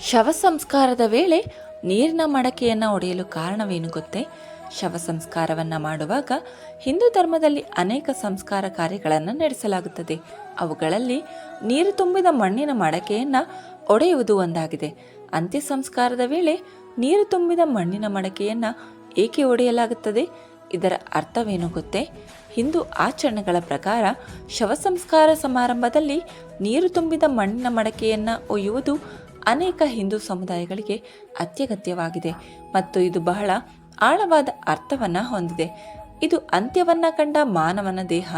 ಶವ ಸಂಸ್ಕಾರದ ವೇಳೆ ನೀರಿನ ಮಡಕೆಯನ್ನು ಒಡೆಯಲು ಕಾರಣವೇನು ಗೊತ್ತೇ? ಶವ ಸಂಸ್ಕಾರವನ್ನು ಮಾಡುವಾಗ ಹಿಂದೂ ಧರ್ಮದಲ್ಲಿ ಅನೇಕ ಸಂಸ್ಕಾರ ಕಾರ್ಯಗಳನ್ನು ನಡೆಸಲಾಗುತ್ತದೆ. ಅವುಗಳಲ್ಲಿ ನೀರು ತುಂಬಿದ ಮಣ್ಣಿನ ಮಡಕೆಯನ್ನು ಒಡೆಯುವುದು ಒಂದಾಗಿದೆ. ಅಂತ್ಯ ಸಂಸ್ಕಾರದ ವೇಳೆ ನೀರು ತುಂಬಿದ ಮಣ್ಣಿನ ಮಡಕೆಯನ್ನು ಏಕೆ ಒಡೆಯಲಾಗುತ್ತದೆ? ಇದರ ಅರ್ಥವೇನು ಗೊತ್ತೇ? ಹಿಂದೂ ಆಚರಣೆಗಳ ಪ್ರಕಾರ ಶವ ಸಂಸ್ಕಾರ ಸಮಾರಂಭದಲ್ಲಿ ನೀರು ತುಂಬಿದ ಮಣ್ಣಿನ ಮಡಕೆಯನ್ನು ಒಯ್ಯುವುದು ಅನೇಕ ಹಿಂದೂ ಸಮುದಾಯಗಳಿಗೆ ಅತ್ಯಗತ್ಯವಾಗಿದೆ ಮತ್ತು ಇದು ಬಹಳ ಆಳವಾದ ಅರ್ಥವನ್ನು ಹೊಂದಿದೆ. ಇದು ಅಂತ್ಯವನ್ನ ಕಂಡ ಮಾನವನ ದೇಹ,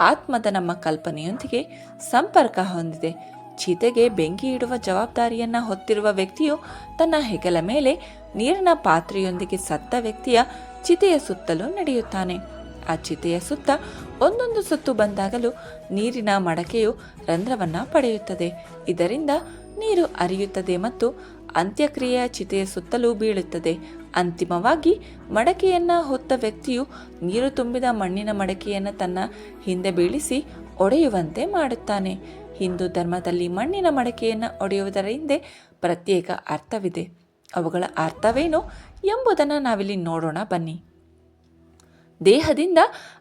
ಆತ್ಮದ ನಮ್ಮ ಕಲ್ಪನೆಯೊಂದಿಗೆ ಸಂಪರ್ಕ ಹೊಂದಿದೆ. ಚಿತೆಗೆ ಬೆಂಕಿ ಇಡುವ ಜವಾಬ್ದಾರಿಯನ್ನ ಹೊತ್ತಿರುವ ವ್ಯಕ್ತಿಯು ತನ್ನ ಹೆಗಲ ಮೇಲೆ ನೀರಿನ ಪಾತ್ರೆಯೊಂದಿಗೆ ಸತ್ತ ವ್ಯಕ್ತಿಯ ಚಿತೆಯ ಸುತ್ತಲೂ ನಡೆಯುತ್ತಾನೆ. ಆ ಚಿತೆಯ ಸುತ್ತ ಒಂದೊಂದು ಸುತ್ತು ಬಂದಾಗಲೂ ನೀರಿನ ಮಡಕೆಯು ರಂಧ್ರವನ್ನು ಪಡೆಯುತ್ತದೆ. ಇದರಿಂದ ನೀರು ಅರಿಯುತ್ತದೆ ಮತ್ತು ಅಂತ್ಯಕ್ರಿಯೆಯ ಚಿತೆಯ ಸುತ್ತಲೂ ಬೀಳುತ್ತದೆ. ಅಂತಿಮವಾಗಿ ಮಡಕೆಯನ್ನು ಹೊತ್ತ ವ್ಯಕ್ತಿಯು ನೀರು ತುಂಬಿದ ಮಣ್ಣಿನ ಮಡಕೆಯನ್ನು ತನ್ನ ಹಿಂದೆ ಬೀಳಿಸಿ ಒಡೆಯುವಂತೆ ಮಾಡುತ್ತಾನೆ. ಹಿಂದೂ ಧರ್ಮದಲ್ಲಿ ಮಣ್ಣಿನ ಮಡಕೆಯನ್ನು ಒಡೆಯುವುದರ ಹಿಂದೆ ಪ್ರತ್ಯೇಕ ಅರ್ಥವಿದೆ. ಅವುಗಳ ಅರ್ಥವೇನು ಎಂಬುದನ್ನು ನಾವಿಲ್ಲಿ ನೋಡೋಣ ಬನ್ನಿ. ದೇಹದಿಂದ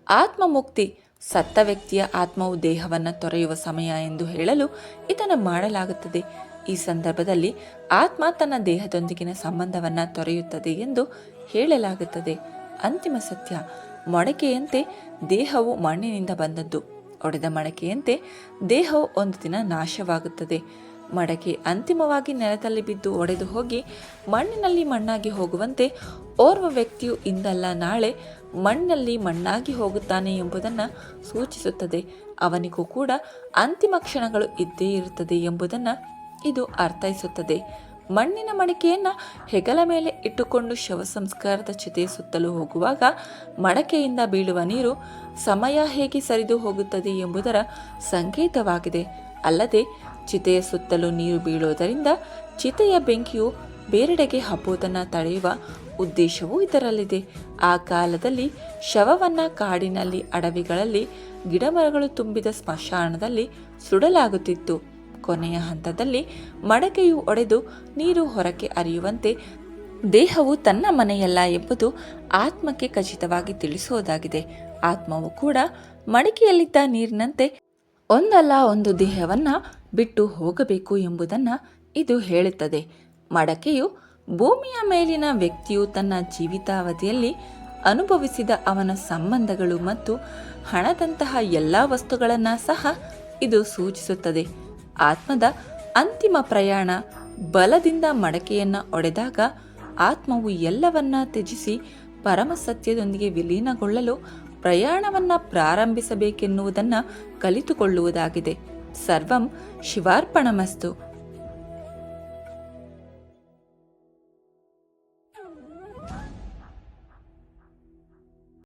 ಆತ್ಮ ಮುಕ್ತಿ ಸತ್ತ ವ್ಯಕ್ತಿಯ ಆತ್ಮವು ದೇಹವನ್ನು ತೊರೆಯುವ ಸಮಯ ಎಂದು ಹೇಳಲು ಇದನ್ನು ಮಾಡಲಾಗುತ್ತದೆ. ಈ ಸಂದರ್ಭದಲ್ಲಿ ಆತ್ಮ ತನ್ನ ದೇಹದೊಂದಿಗಿನ ಸಂಬಂಧವನ್ನು ತೊರೆಯುತ್ತದೆ ಎಂದು ಹೇಳಲಾಗುತ್ತದೆ. ಅಂತಿಮ ಸತ್ಯ ಮೊಡಕೆಯಂತೆ ದೇಹವು ಮಣ್ಣಿನಿಂದ ಬಂದದ್ದು. ಒಡೆದ ಮಡಕೆಯಂತೆ ದೇಹವು ಒಂದು ದಿನ ನಾಶವಾಗುತ್ತದೆ. ಮಡಕೆ ಅಂತಿಮವಾಗಿ ನೆಲದಲ್ಲಿ ಬಿದ್ದು ಒಡೆದು ಹೋಗಿ ಮಣ್ಣಿನಲ್ಲಿ ಮಣ್ಣಾಗಿ ಹೋಗುವಂತೆ ಓರ್ವ ವ್ಯಕ್ತಿಯು ಇಂದಲ್ಲ ನಾಳೆ ಮಣ್ಣಲ್ಲಿ ಮಣ್ಣಾಗಿ ಹೋಗುತ್ತಾನೆ ಎಂಬುದನ್ನು ಸೂಚಿಸುತ್ತದೆ. ಅವನಿಗೂ ಕೂಡ ಅಂತಿಮ ಕ್ಷಣಗಳು ಇದ್ದೇ ಇರುತ್ತದೆ ಎಂಬುದನ್ನು ಇದು ಅರ್ಥೈಸುತ್ತದೆ. ಮಣ್ಣಿನ ಮಡಿಕೆಯನ್ನು ಹೆಗಲ ಮೇಲೆ ಇಟ್ಟುಕೊಂಡು ಶವ ಸಂಸ್ಕಾರದ ಚಿತೆ ಸುತ್ತಲೂ ಹೋಗುವಾಗ ಮಡಕೆಯಿಂದ ಬೀಳುವ ನೀರು ಸಮಯ ಹೇಗೆ ಸರಿದು ಹೋಗುತ್ತದೆ ಎಂಬುದರ ಸಂಕೇತವಾಗಿದೆ. ಅಲ್ಲದೆ ಚಿತೆಯ ಸುತ್ತಲೂ ನೀರು ಬೀಳುವುದರಿಂದ ಚಿತೆಯ ಬೆಂಕಿಯು ಬೇರೆಡೆಗೆ ಹಬ್ಬುವುದನ್ನು ತಡೆಯುವ ಉದ್ದೇಶವೂ ಇದರಲ್ಲಿದೆ. ಆ ಕಾಲದಲ್ಲಿ ಶವವನ್ನ ಕಾಡಿನಲ್ಲಿ, ಅಡವಿಗಳಲ್ಲಿ, ಗಿಡಮರಗಳು ತುಂಬಿದ ಸ್ಮಶಾನದಲ್ಲಿ ಸುಡಲಾಗುತ್ತಿತ್ತು. ಕೊನೆಯ ಹಂತದಲ್ಲಿ ಮಡಕೆಯು ಒಡೆದು ನೀರು ಹೊರಕ್ಕೆ ಹರಿಯುವಂತೆ ದೇಹವು ತನ್ನ ಮನೆಯಲ್ಲ ಎಂಬುದು ಆತ್ಮಕ್ಕೆ ಖಚಿತವಾಗಿ ತಿಳಿಸುವುದಾಗಿದೆ ಆತ್ಮವು ಕೂಡ ಮಡಿಕೆಯಲ್ಲಿದ್ದ ನೀರಿನಂತೆ ಒಂದಲ್ಲ ಒಂದು ದೇಹವನ್ನ ಬಿಟ್ಟು ಹೋಗಬೇಕು ಎಂಬುದನ್ನು ಇದು ಹೇಳುತ್ತದೆ. ಮಡಕೆಯು ಭೂಮಿಯ ಮೇಲಿನ ವ್ಯಕ್ತಿಯು ತನ್ನ ಜೀವಿತಾವಧಿಯಲ್ಲಿ ಅನುಭವಿಸಿದ ಅವನ ಸಂಬಂಧಗಳು ಮತ್ತು ಹಣದಂತಹ ಎಲ್ಲ ವಸ್ತುಗಳನ್ನು ಸಹ ಇದು ಸೂಚಿಸುತ್ತದೆ. ಆತ್ಮದ ಅಂತಿಮ ಪ್ರಯಾಣ ಬಲದಿಂದ ಮಡಕೆಯನ್ನು ಒಡೆದಾಗ ಆತ್ಮವು ಎಲ್ಲವನ್ನ ತ್ಯಜಿಸಿ ಪರಮಸತ್ಯದೊಂದಿಗೆ ವಿಲೀನಗೊಳ್ಳಲು ಪ್ರಯಾಣವನ್ನು ಪ್ರಾರಂಭಿಸಬೇಕೆನ್ನುವುದನ್ನು ಕಲಿತುಕೊಳ್ಳುವುದಾಗಿದೆ. ಸರ್ವಂ ಶಿವಾರ್ಪಣಮಸ್ತು.